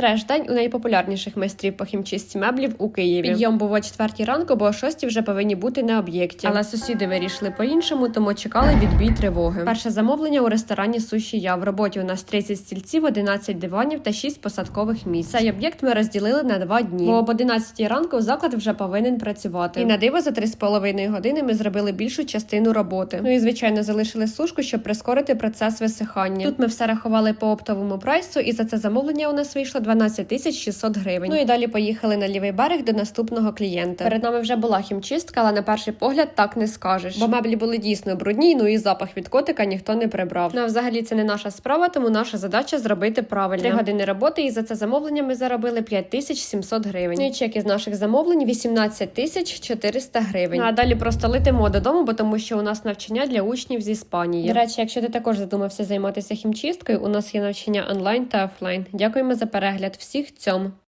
Треш-день у найпопулярніших майстрів по хімчистці меблів у Києві. Підйом був о 4 ранку, бо о 6 вже повинні бути на об'єкті. Але сусіди вирішили по-іншому, тому чекали відбій тривоги. Перше замовлення у ресторані Суші Я. В роботі у нас 30 стільців, 11 диванів та 6 посадкових місць. Цей об'єкт ми розділили на два дні. Бо об 11 ранку заклад вже повинен працювати. І на диво за 3,5 години ми зробили більшу частину роботи. Ну і звичайно залишили сушку, щоб прискорити процес висихання. Тут ми все рахували по оптовому прайсу, і за це замовлення у нас вийшло 12 тисяч 600 гривень. Ну і далі поїхали на лівий берег до наступного клієнта. Перед нами вже була хімчистка, але на перший погляд так не скажеш. Бо меблі були дійсно брудні, ну і запах від котика ніхто не прибрав. Ну а взагалі це не наша справа, тому наша задача зробити правильно. Три години роботи, і за це замовлення ми заробили 5700 гривень. Ну і чек із наших замовлень 18 тисяч 400 гривень. Ну, а далі просто летимо додому, бо тому що у нас навчання для учнів з Іспанії. До речі, якщо ти також задумався займатися хімчисткою, у нас є навчання онлайн та офлайн. Дякуємо за перегляд. Всіх цьому.